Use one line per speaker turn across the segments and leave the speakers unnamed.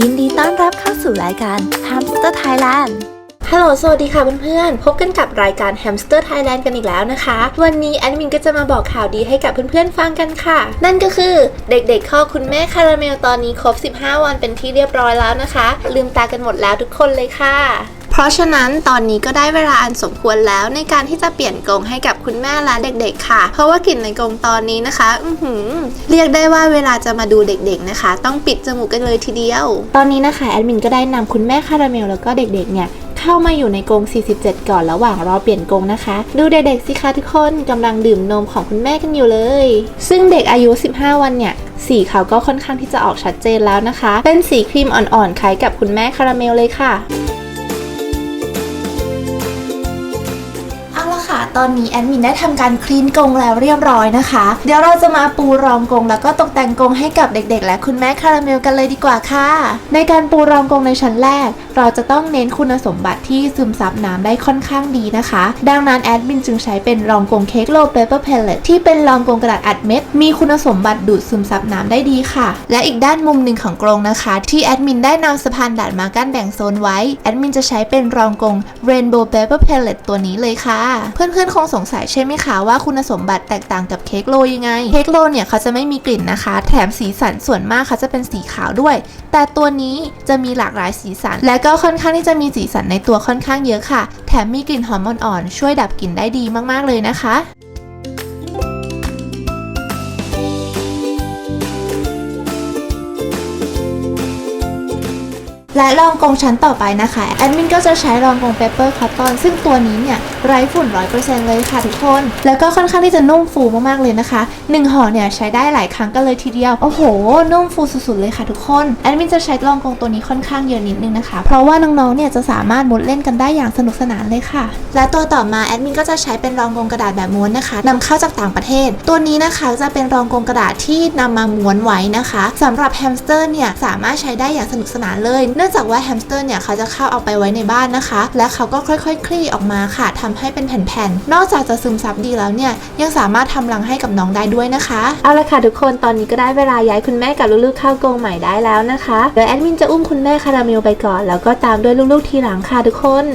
ยินดีต้อนรับเข้าสู่รายการ Hamster Thailand
ฮัลโหล สวัสดีค่ะเพื่อนๆ พบกันกับรายการ Hamster Thailand กันอีกแล้วนะคะ วันนี้แอดมินก็จะมาบอกข่าวดีให้กับเพื่อนๆ ฟังกันค่ะ นั่นก็คือเด็กๆข้อคุณแม่คาราเมลตอนนี้ครบ 15 วันเป็นที่เรียบร้อยแล้วนะคะ ลืมตากันหมดแล้วทุกคนเลยค่ะ เพราะฉะนั้นตอนนี้ก็ได้เวลาอันสมควรแล้วในการที่จะเปลี่ยนกรงให้กับคุณแม่และเด็กๆ ค่ะ เพราะว่ากลิ่นในกรงตอนนี้นะคะ อืเรียกได้ว่าเวลาจะมาดูเด็กๆนะคะ ต้องปิดจมูกกันเลยทีเดียว ตอนนี้นะคะแอดมินก็ได้นำคุณแม่คาราเมลแล้วก็เด็กๆเนี่ยเข้ามาอยู่ในกรง 47 ก่อนระหว่างรอเปลี่ยนกรงนะคะ ดูเด็กๆสิคะทุกคนกำลังดื่มนมของคุณแม่กันอยู่เลย ซึ่งเด็กอายุ 15 วันเนี่ยสีเขาก็ค่อนข้างที่จะออกชัดเจนแล้วนะคะ เป็นสีครีมอ่อนๆคล้ายกับคุณแม่คาราเมลเลยค่ะ ตอนนี้แอดมินได้ทำการคลีนกรงแล้วเรียบร้อยนะคะ เดี๋ยวเราจะมาปูรองกรงแล้วก็ตกแต่งกรงให้กับเด็กๆ และคุณแม่คาราเมลกันเลยดีกว่าค่ะ ในการปูรองกรงในชั้นแรก เราจะต้องเน้นคุณสมบัติที่ซึมซับน้ำได้ค่อนข้างดีนะคะ ดังนั้นแอดมินจึงใช้เป็นรองกรงเค้กโลเปเปอร์เพลเลตที่เป็นรองกรงกระดาษอัดเม็ด มีคุณสมบัติดูดซึมซับน้ำได้ดีค่ะ และอีกด้านมุมหนึ่งของกรงนะคะ ที่แอดมินได้นำสะพานดาดมากั้นแบ่งโซนไว้แอดมินจะใช้เป็นรองกรง Rainbow Paper Palette ตัวนี้เลยค่ะ เพื่อนๆคงสงสัยใช่ไหมคะว่าคุณสมบัติแตกต่างกับเค้กโรยังไง เค้กโรเนี่ยเขาจะไม่มีกลิ่นนะคะ แถมสีสันส่วนมากเขาจะเป็นสีขาวด้วย แต่ตัวนี้จะมีหลากหลายสีสัน และก็ค่อนข้างที่จะมีสีสันในตัวค่อนข้างเยอะค่ะ แถมมีกลิ่นหอมอ่อนๆช่วยดับกลิ่นได้ดีมากๆเลยนะคะ และรองกงชั้นต่อไปนะคะ แอดมินก็จะใช้รองกงเปเปอร์คัตตอนซึ่งตัวนี้เนี่ยไร้ฝุ่น 100%เลยค่ะทุกคน แล้วก็ค่อนข้างที่จะนุ่มฟูมากๆเลยนะคะ 1ห่อเนี่ยใช้ได้หลายครั้งกันเลยทีเดียว โอ้โห นุ่มฟูสุดๆเลยค่ะทุกคน แอดมินจะใช้รองกงตัวนี้ค่อนข้างเยอะนิดนึงนะคะ เพราะว่าน้องๆ เนี่ยจะสามารถมุดเล่นกันได้อย่างสนุกสนานเลยค่ะ และตัวต่อมาแอดมินก็จะใช้เป็นรองกงกระดาษแบบม้วนนะคะนำเข้าจากต่างประเทศ ตัวนี้นะคะจะเป็นรองกงกระดาษที่นำมาม้วนไว้นะคะสำหรับแฮมสเตอร์เนี่ยสามารถใช้ได้อย่างสนุกสนานเลยเนื่องจากว่าแฮมสเตอร์เนี่ยเขาจะเข้าเอาไปไว้ในบ้านนะคะ และเขาก็ค่อยๆคลี่ออกมาค่ะทำให้เป็นแผ่นๆ นอกจากจะซึมซับดีแล้วเนี่ยยังสามารถทำรังให้กับน้องได้ด้วยนะคะ เอาละค่ะทุกคนตอนนี้ก็ได้เวลาย้ายคุณแม่กับลูกๆเข้ากรงใหม่ได้แล้วนะคะ เดี๋ยวแอดมินจะอุ้มคุณแม่คาราเมลไปก่อน แล้วก็ตามด้วยลูกๆทีหลังค่ะทุกคน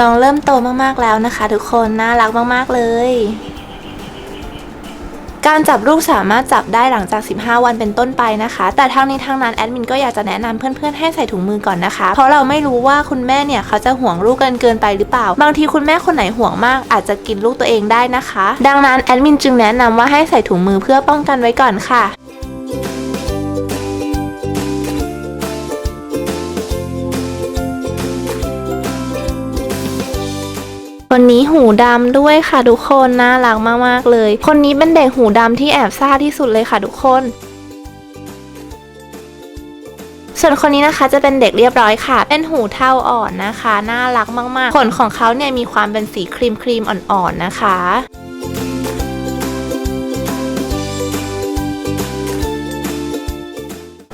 น้องเริ่มโตมากๆแล้วนะคะ ทุกคนน่ารักมากๆเลย การจับลูกสามารถจับได้หลังจาก 15 วันเป็นต้นไปนะคะ แต่ทางนี้ทางนั้นแอดมินก็อยากจะแนะนำเพื่อนๆให้ใส่ถุงมือก่อนนะคะ เพราะเราไม่รู้ว่าคุณแม่เนี่ยเขาจะห่วงลูกกันเกินไปหรือเปล่า บางทีคุณแม่คนไหนห่วงมากอาจจะกินลูกตัวเองได้นะคะ ดังนั้นแอดมินจึงแนะนำว่าให้ใส่ถุงมือเพื่อป้องกันไว้ก่อนค่ะ คนนี้หูดำด้วยค่ะทุกคนน่ารักมากๆเลย คนนี้เป็นเด็กหูดำที่แอบซ่าที่สุดเลยค่ะทุกคนส่วนคนนี้นะคะจะเป็นเด็กเรียบร้อยค่ะ เป็นหูเทาอ่อนนะคะ น่ารักมากๆ ขนของเขาเนี่ยมีความเป็นสีครีมครีมอ่อนๆนะคะ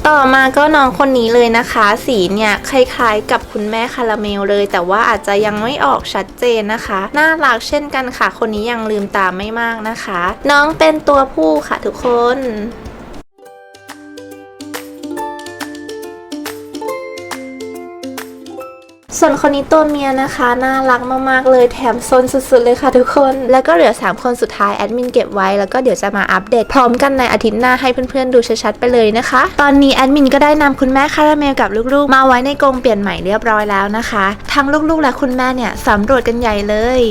ต่อมาก็น้องคนนี้เลยนะคะ สีเนี่ยคล้ายๆ กับคุณแม่คาราเมลเลย แต่ว่าอาจจะยังไม่ออกชัดเจนนะคะน่ารักเช่นกันค่ะ คนนี้ยังลืมตาไม่มากนะคะ น้องเป็นตัวผู้ค่ะทุกคน ส่วนคนนี้ตัวเมียนะคะ น่ารักมากๆเลยแถมซนสุดๆเลยค่ะทุกคน แล้วก็เหลือ 3 คนสุดท้ายแอดมินเก็บไว้แล้วก็เดี๋ยวจะมาอัปเดตพร้อมกันในอาทิตย์หน้าให้เพื่อนๆดูชัดๆไปเลยนะคะ ตอนนี้แอดมินก็ได้นำคุณแม่คาราเมลกับลูกๆ มาไว้ในกรงเปลี่ยนใหม่เรียบร้อยแล้วนะคะ ทั้งลูกๆและคุณแม่เนี่ยสำรวจกันใหญ่เลย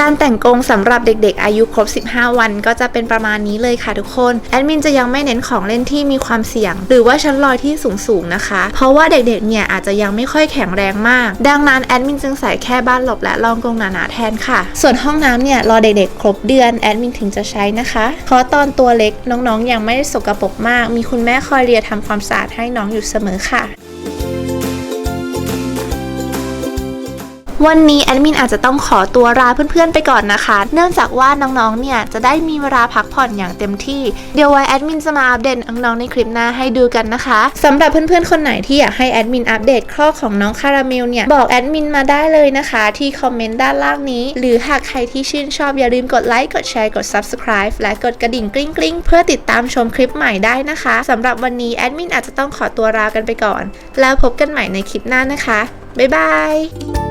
การแต่งกรงสำหรับเด็กๆ อายุครบ 15 วัน ก็จะเป็นประมาณนี้เลยค่ะทุกคน แอดมินจะยังไม่เน้นของเล่นที่มีความเสี่ยง หรือว่าชั้นลอยที่สูงๆนะคะ เพราะว่าเด็กๆ เนี่ยอาจจะยังไม่ค่อยแข็งแรงมาก ดังนั้นแอดมินจึงใส่แค่บ้านหลบและรองกรงหนาๆแทนค่ะ ส่วนห้องน้ำเนี่ยรอเด็กๆ ครบเดือนแอดมินถึงจะใช้นะคะเพราะตอนตัวเล็กน้องๆ ยังไม่ได้สกปรกมาก มีคุณแม่คอยเรียทำความสะอาดให้น้องอยู่เสมอค่ะ วันนี้แอดมินอาจจะต้องขอตัวลาเพื่อนๆไปก่อนนะคะ เนื่องจากว่าน้องๆ เนี่ยจะได้มีเวลาพักผ่อนอย่างเต็มที่ เดี๋ยวไว้แอดมินจะมาอัปเดตน้องๆ ในคลิปหน้าให้ดูกันนะคะสำหรับเพื่อนๆ คนไหนที่อยากให้แอดมินอัปเดตข้อของน้องคาราเมลเนี่ย บอกแอดมินมาได้เลยนะคะ ที่คอมเมนต์ด้านล่างนี้ หรือหากใครที่ชื่นชอบอย่าลืมกดไลค์กดแชร์กด subscribe และกดกระดิ่งกริ๊งกริ๊งเพื่อติดตามชมคลิปใหม่ได้นะคะสำหรับวันนี้แอดมินอาจจะต้องขอตัวลากันไปก่อน แล้วพบกันใหม่ในคลิปหน้านะคะบ๊ายบาย